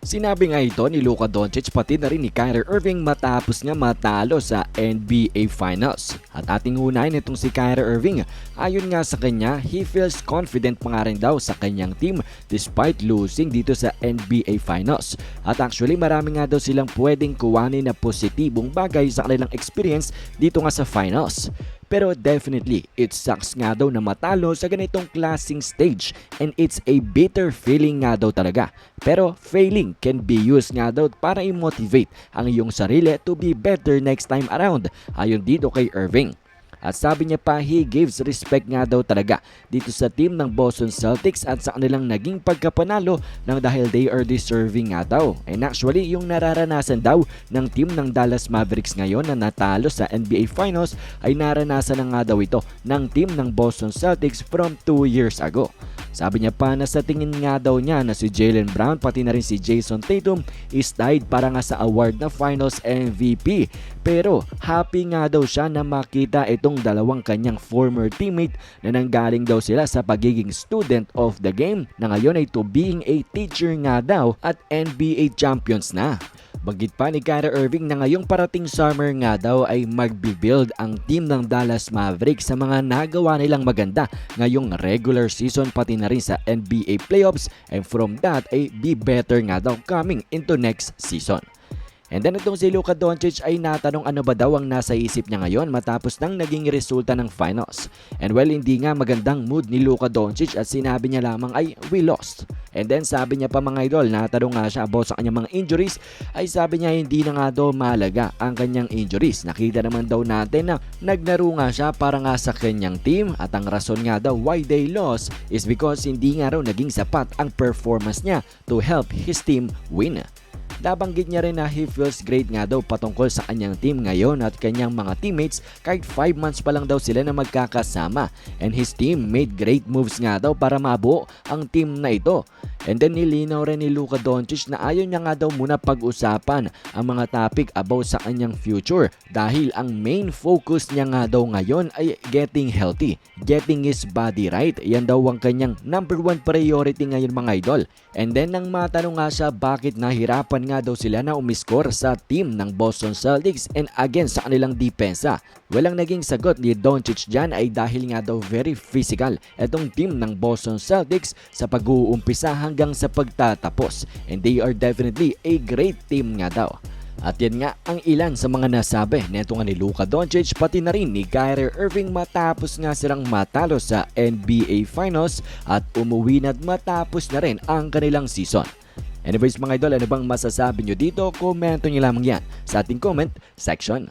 Sinabi nga ito ni Luka Doncic pati na rin ni Kyrie Irving matapos nga matalo sa NBA Finals. At ating unahin itong si Kyrie Irving. Ayon nga sa kanya, he feels confident pa nga rin daw sa kanyang team despite losing dito sa NBA Finals. At actually marami nga daw silang pwedeng kuwanin na positibong bagay sa kanilang experience dito nga sa Finals. Pero definitely, it sucks nga daw na matalo sa ganitong klaseng stage and it's a bitter feeling nga daw talaga. Pero failing can be used nga daw para i-motivate ang iyong sarili to be better next time around ayon dito kay Irving. At sabi niya pa, he gives respect nga daw talaga dito sa team ng Boston Celtics at sa kanilang naging pagkapanalo nang dahil they are deserving nga daw. And actually, yung nararanasan daw ng team ng Dallas Mavericks ngayon na natalo sa NBA Finals ay naranasan na nga daw ito ng team ng Boston Celtics from 2 years ago. Sabi niya pa na sa tingin nga daw niya na si Jalen Brown pati na rin si Jason Tatum is tied para nga sa award na Finals MVP. Pero happy nga daw siya na makita itong dalawang kanyang former teammate na nanggaling daw sila sa pagiging student of the game na ngayon ay to being a teacher nga daw at NBA champions na. Bagit pa ni Kyrie Irving na ngayong parating summer nga daw ay magbibuild ang team ng Dallas Mavericks sa mga nagawa nilang maganda ngayong regular season pati na rin sa NBA playoffs and from that ay be better nga daw coming into next season. And then itong si Luka Doncic ay natanong ano ba daw ang nasa isip niya ngayon matapos nang naging resulta ng finals. And well, hindi nga magandang mood ni Luka Doncic at sinabi niya lamang ay we lost. And then sabi niya pa mga idol, natanong nga siya about sa kanyang mga injuries, ay sabi niya hindi na nga daw mahalaga ang kanyang injuries. Nakita naman daw natin na naglaro nga siya para nga sa kanyang team at ang rason nga daw why they lost is because hindi nga raw naging sapat ang performance niya to help his team win. Nabanggit niya rin na he feels great nga daw patungkol sa kanyang team ngayon at kanyang mga teammates kahit 5 months pa lang daw sila na magkakasama and his team made great moves nga daw para mabuo ang team na ito. And then nilinaw rin ni Luka Doncic na ayaw niya nga daw muna pag-usapan ang mga topic about sa kanyang future dahil ang main focus niya nga daw ngayon ay getting healthy, getting his body right. Yan daw ang kanyang number one priority ngayon mga idol. And then nang matanong nga siya bakit nahirapan nga daw sila na umiskor sa team ng Boston Celtics and again sa kanilang depensa. Walang naging sagot ni Doncic dyan ay dahil nga daw very physical itong team ng Boston Celtics sa pag-uumpisa hanggang sa pagtatapos. And they are definitely a great team nga daw. At yan nga ang ilan sa mga nasabi neto nga ni Luka Doncic pati na rin ni Kyrie Irving matapos nga silang matalo sa NBA Finals at umuwi na at matapos na rin ang kanilang season. Anyways mga idol, ano bang masasabi nyo dito? Komento nyo lamang yan sa ating comment section.